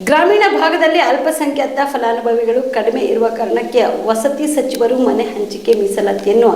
ಗ್ರಾಮೀಣ ಭಾಗದಲ್ಲಿ ಅಲ್ಪಸಂಖ್ಯಾತ ಫಲಾನುಭವಿಗಳು ಕಡಿಮೆ ಇರುವ ಕಾರಣಕ್ಕೆ ವಸತಿ ಸಚಿವರು ಮನೆ ಹಂಚಿಕೆ ಮೀಸಲಾತಿಯನ್ನು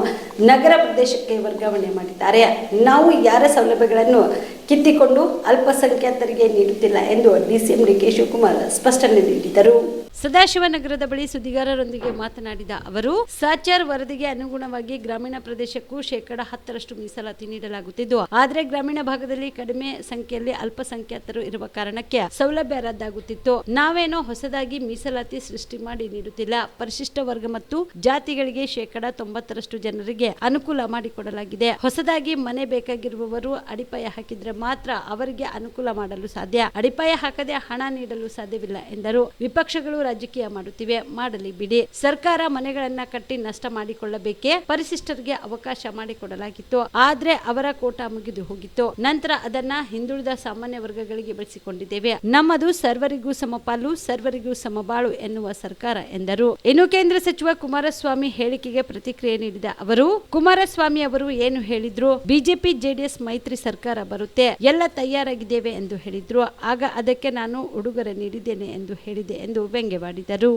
ನಗರ ಪ್ರದೇಶಕ್ಕೆ ವರ್ಗಾವಣೆ ಮಾಡಿದ್ದಾರೆ. ನಾವು ಯಾರ ಸೌಲಭ್ಯಗಳನ್ನು ಕಿತ್ತಿಕೊಂಡು ಅಲ್ಪಸಂಖ್ಯಾತರಿಗೆ ನೀಡುತ್ತಿಲ್ಲ ಎಂದು ಡಿಸಿಎಂ ಡಿಕೆ ಶಿವಕುಮಾರ್ ಸ್ಪಷ್ಟನೆ ನೀಡಿದರು. ಸದಾಶಿವನಗರದ ಬಳಿ ಸುದ್ದಿಗಾರರೊಂದಿಗೆ ಮಾತನಾಡಿದ ಅವರು, ಸಾಚಾರ್ ವರದಿಗೆ ಅನುಗುಣವಾಗಿ ಗ್ರಾಮೀಣ ಪ್ರದೇಶಕ್ಕೂ ಶೇಕಡ ಹತ್ತರಷ್ಟು ಮೀಸಲಾತಿ ನೀಡಲಾಗುತ್ತಿದ್ದು, ಆದರೆ ಗ್ರಾಮೀಣ ಭಾಗದಲ್ಲಿ ಕಡಿಮೆ ಸಂಖ್ಯೆಯಲ್ಲಿ ಅಲ್ಪಸಂಖ್ಯಾತರು ಇರುವ ಕಾರಣಕ್ಕೆ ಸೌಲಭ್ಯ ರದ್ದಾಗುತ್ತಿತ್ತು. ನಾವೇನೋ ಹೊಸದಾಗಿ ಮೀಸಲಾತಿ ಸೃಷ್ಟಿ ಮಾಡಿ ನೀಡುತ್ತಿಲ್ಲ. ಪರಿಶಿಷ್ಟ ವರ್ಗ ಮತ್ತು ಜಾತಿಗಳಿಗೆ ಶೇಕಡ ತೊಂಬತ್ತರಷ್ಟು ಜನರಿಗೆ ಅನುಕೂಲ ಮಾಡಿಕೊಡಲಾಗಿದೆ. ಹೊಸದಾಗಿ ಮನೆ ಬೇಕಾಗಿರುವವರು ಅಡಿಪಾಯ ಹಾಕಿದ್ರೆ ಮಾತ್ರ ಅವರಿಗೆ ಅನುಕೂಲ ಮಾಡಲು ಸಾಧ್ಯ. ಅಡಿಪಾಯ ಹಾಕದೆ ಹಣ ನೀಡಲು ಸಾಧ್ಯವಿಲ್ಲ ಎಂದರು. ವಿಪಕ್ಷಗಳು ರಾಜಕೀಯ ಮಾಡುತ್ತಿವೆ. ಮಾಡಲಿ ಬಿಡಿ. ಸರ್ಕಾರ ಮನೆಗಳನ್ನ ಕಟ್ಟಿ ನಷ್ಟ ಮಾಡಿಕೊಳ್ಳಬೇಕೇ ಪರಿಶಿಷ್ಟರಿಗೆ ಅವಕಾಶ ಮಾಡಿಕೊಡಲಾಗಿತ್ತು. ಆದ್ರೆ ಅವರ ಕೋಟ ಮುಗಿದು ಹೋಗಿತ್ತು. ನಂತರ ಅದನ್ನ ಹಿಂದುಳಿದ ಸಾಮಾನ್ಯ ವರ್ಗಗಳಿಗೆ ಬಳಸಿಕೊಂಡಿದ್ದೇವೆ. ನಮ್ಮದು ಸರ್ವರಿಗೂ ಸಮಪಾಲು, ಸರ್ವರಿಗೂ ಸಮಬಾಳು ಎನ್ನುವ ಸರ್ಕಾರ ಎಂದರು. ಇನ್ನು ಕೇಂದ್ರ ಸಚಿವ ಕುಮಾರಸ್ವಾಮಿ ಹೇಳಿಕೆಗೆ ಪ್ರತಿಕ್ರಿಯೆ ನೀಡಿದ ಅವರು, ಕುಮಾರಸ್ವಾಮಿ ಅವರು ಏನು ಹೇಳಿದ್ರು? ಬಿಜೆಪಿ, ಜೆಡಿಎಸ್ ಮೈತ್ರಿ ಸರ್ಕಾರ ಬರುತ್ತೆ. ಎಲ್ಲ ತಯಾರಾಗಿದ್ದೇವೆ ಎಂದು ಹೇಳಿದ್ರು. ಆಗ ಅದಕ್ಕೆ ನಾನು ಉಡುಗೊರೆ ನೀಡಿದ್ದೇನೆ ಎಂದು ಹೇಳಿದೆ ಎಂದು ವ್ಯಂಗ್ಯವಾಡಿದರು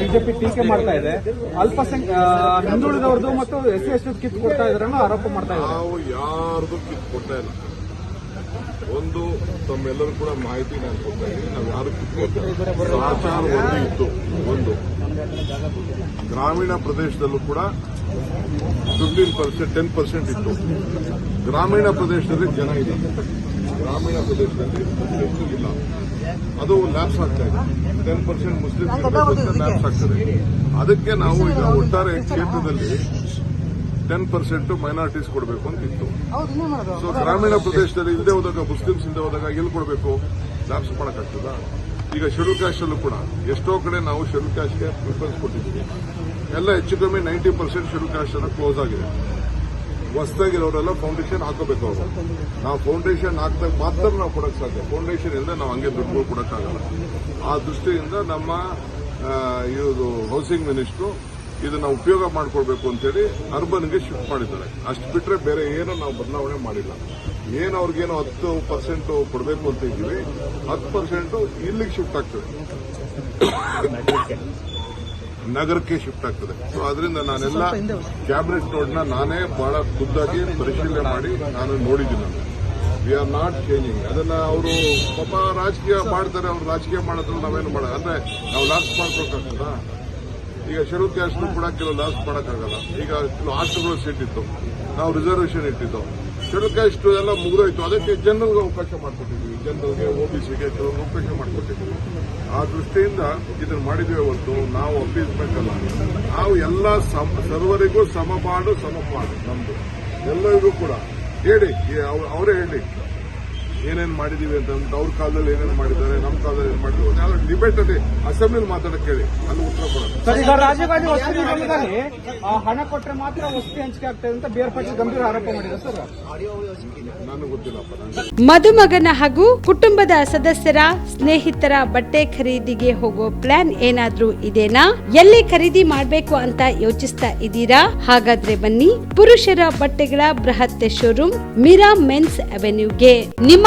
ಬಿಜೆಪಿ ಟೀಕೆ ಮಾಡ್ತಾ ಇದೆ. ಹಿಂದುಳಿದವ್ರದ್ದು ಮತ್ತು ಎಸ್ ಸಿ ಎಸ್ ಕಿತ್ತು ಕೊಡ್ತಾ ಇದ್ರೆ ಆರೋಪ ಮಾಡ್ತಾ ಇದ್ದಾರೆ ನಾವು ಯಾರ್ದು ಕಿತ್ತು ಕೊಡ್ತಾ ಇಲ್ಲ. ಒಂದು, ತಮ್ಮೆಲ್ಲರೂ ಕೂಡ ಮಾಹಿತಿ ನಾನು ಕೊಡ್ತಾ ನಾವು ಯಾರು ಸಹಚಾರ ವರದಿ ಇತ್ತು ಒಂದು. ಗ್ರಾಮೀಣ ಪ್ರದೇಶದಲ್ಲೂ ಕೂಡ ಫಿಫ್ಟೀನ್ ಪರ್ಸೆಂಟ್ ಟೆನ್ ಪರ್ಸೆಂಟ್ ಇತ್ತು. ಗ್ರಾಮೀಣ ಪ್ರದೇಶದಲ್ಲಿ ಜನ ಇಲ್ಲ. ಗ್ರಾಮೀಣ ಪ್ರದೇಶದಲ್ಲಿ ಮುಸ್ಲಿಮ್ಸು ಇಲ್ಲ. ಅದು ಲ್ಯಾಪ್ಸ್ ಆಗ್ತಾ ಇದೆ. ಟೆನ್ ಪರ್ಸೆಂಟ್ ಮುಸ್ಲಿಮ್ಸ್ ಲ್ಯಾಪ್ಸ್ ಆಗ್ತದೆ. ಅದಕ್ಕೆ ನಾವು ಈಗ ಒಟ್ಟಾರೆ ಕ್ಷೇತ್ರದಲ್ಲಿ ಟೆನ್ ಪರ್ಸೆಂಟ್ ಮೈನಾರಿಟೀಸ್ ಕೊಡಬೇಕು ಅಂತ ಇತ್ತು. ಸೊ ಗ್ರಾಮೀಣ ಪ್ರದೇಶದಲ್ಲಿ ಹಿಂದೆ ಹೋದಾಗ ಮುಸ್ಲಿಮ್ಸ್ ಹಿಂದೆ ಹೋದಾಗ ಎಲ್ಲಿ ಕೊಡಬೇಕು? ಲ್ಯಾಬ್ಸ್ ಮಾಡೋಕ್ಕಾಗ್ತದ? ಈಗ ಶೆಡ್ಯೂಲ್ ಕ್ಯಾಸ್ಟಲ್ಲೂ ಕೂಡ. ಎಷ್ಟೋ ಕಡೆ ನಾವು ಶೆಡ್ಯೂಲ್ ಕ್ಯಾಸ್ಟ್ಗೆ ಪ್ರಿಫರೆನ್ಸ್ ಕೊಟ್ಟಿದ್ದೀವಿ. ಎಲ್ಲ ಹೆಚ್ಚು ಕಮ್ಮಿ ninety percent schedule caste close ಆಗಿದೆ. ಹೊಸದಾಗಿರೋರೆಲ್ಲ ಫೌಂಡೇಶನ್ ಹಾಕೋಬೇಕು ಅವರು. ನಾವು ಫೌಂಡೇಶನ್ ಹಾಕಿದಾಗ ಮಾತ್ರ ನಾವು ಕೊಡಕ್ ಸಾಧ್ಯ. ಫೌಂಡೇಶನ್ ಇಲ್ಲದೆ ನಾವು ಹಂಗೆ ದುಡ್ಡುಗಳು ಕೊಡೋಕ್ಕಾಗಲ್ಲ. ಆ ದೃಷ್ಟಿಯಿಂದ ನಮ್ಮ ಇದು ಇವರು ಹೌಸಿಂಗ್ ಮಿನಿಸ್ಟ್ರು ಇದನ್ನ ಉಪಯೋಗ ಮಾಡ್ಕೊಳ್ಬೇಕು ಅಂತೇಳಿ ಅರ್ಬನ್ಗೆ ಶಿಫ್ಟ್ ಮಾಡಿದ್ದಾರೆ. ಅಷ್ಟು ಬಿಟ್ರೆ ಬೇರೆ ಏನೂ ನಾವು ಬದಲಾವಣೆ ಮಾಡಿಲ್ಲ. ಏನು ಅವ್ರಿಗೇನು ಹತ್ತು ಪರ್ಸೆಂಟ್ ಕೊಡಬೇಕು ಅಂತ ಇದ್ದೀವಿ. ಹತ್ತು ಪರ್ಸೆಂಟ್ ಇಲ್ಲಿಗೆ ಶಿಫ್ಟ್ ಆಗ್ತದೆ. ನಗರಕ್ಕೆ ಶಿಫ್ಟ್ ಆಗ್ತದೆ. ಸೊ ಅದರಿಂದ ನಾನೆಲ್ಲ ಕ್ಯಾಬಿನೆಟ್ ನೋಡ್ನ ನಾನೇ ಬಹಳ ಖುದ್ದಾಗಿ ಪರಿಶೀಲನೆ ಮಾಡಿ ನಾನು ನೋಡಿದ್ದೀನಿ ವಿ ಆರ್ ನಾಟ್ ಚೇಂಜಿಂಗ್ ಅದನ್ನ ಅವರು ಪಾಪ ರಾಜಕೀಯ ಮಾಡ್ತಾರೆ ಅವ್ರು ರಾಜಕೀಯ ಮಾಡೋದ್ರ ನಾವೇನು ಮಾಡ ಅಂದ್ರೆ ನಾವು ಲಾಸ್ಟ್ ಮಾಡ್ಕೊಳಕ್ಕಾಗ್ತದ ಈಗ ಶೆಡ್ಯೂಲ್ ಕ್ಯಾಸ್ಟ್ ಕೂಡ ಕೆಲವು ಲಾಸ್ಟ್ ಮಾಡೋಕ್ಕಾಗಲ್ಲ. ಈಗ ಕೆಲವು ಹಾಸ್ಟೆಲ್ಗಳು ಸೀಟ್ ಇತ್ತು. ನಾವು ರಿಸರ್ವೇಶನ್ ಇಟ್ಟಿದ್ದು. ಶೆಡ್ಯೂಲ್ ಕ್ಯಾಸ್ಟ್ ಎಲ್ಲ ಮುಗಿದೋಯ್ತು. ಅದಕ್ಕೆ ಜನರಿಗೆ ಅವಕಾಶ ಮಾಡಿಕೊಟ್ಟಿದ್ವಿ. ಜನರಲ್ಗೆ ಒಬಿಸಿಗೆ ಕೆಲವು ಅವಕಾಶ ಮಾಡಿಕೊಟ್ಟಿದ್ವಿ. ಆ ದೃಷ್ಟಿಯಿಂದ ಇದನ್ನು ಮಾಡಿದ್ವಿ ಹೊರತು ನಾವು ಅಪೀಸ್ಮೆಂಟ್ ಅಲ್ಲ ನಾವು ಎಲ್ಲ ಸರ್ವರಿಗೂ ಸಮಪಾಡು ಸಮಪಾಡು ನಮ್ದು. ಎಲ್ಲರಿಗೂ ಕೂಡ. ಹೇಳಿ ಅವರೇ ಹೇಳಿ. ಏನೇನು ಮಾಡಿದೀವಿ ಅಂತ ಅವ್ರ ಕಾಲದಲ್ಲಿ ಏನೇನು ಮಾಡಿದ್ದಾರೆ ನಮ್ಮ ಕಾಲದಲ್ಲಿ ಏನ್ ಮಾಡಿದ್ರು ಡಿಬೇಟ್ ಅಲ್ಲಿ ಅಸೆಂಬ್ಲಿಲಿ ಮಾತಾಡಕ್ಕೆ ಹೇಳಿ ಅಲ್ಲಿ ಉತ್ತರ ಕೊಡೋದು. ರಾಜೀವ್ ವಸತಿ ಹಣ ಕೊಟ್ಟರೆ ಮಾತ್ರ ವಸತಿ ಹಂಚಿಕೆ ಆಗ್ತದೆ ಅಂತ ಬೇರ್ ಪಕ್ಷ ಗಂಭೀರ ಆರೋಪ ಮಾಡಿದೆ ಸರ್. ನನಗೆ ಗೊತ್ತಿಲ್ಲಪ್ಪ ಮದುಮಗನ ಹಾಗೂ ಕುಟುಂಬದ ಸದಸ್ಯರ ಸ್ನೇಹಿತರ ಬಟ್ಟೆ ಖರೀದಿಗೆ ಹೋಗೋ ಪ್ಲಾನ್ ಏನಾದ್ರೂ ಇದೇನಾ? ಎಲ್ಲಿ ಖರೀದಿ ಮಾಡಬೇಕು ಅಂತ ಯೋಚಿಸ್ತಾ ಇದ್ದೀರಾ? ಹಾಗಾದ್ರೆ ಬನ್ನಿ ಪುರುಷರ ಬಟ್ಟೆಗಳ ಬೃಹತ್ ಶೋರೂಮ್ ಮೀರಾ ಮೆನ್ಸ್ ಅವೆನ್ಯೂಗೆ. ನಿಮ್ಮ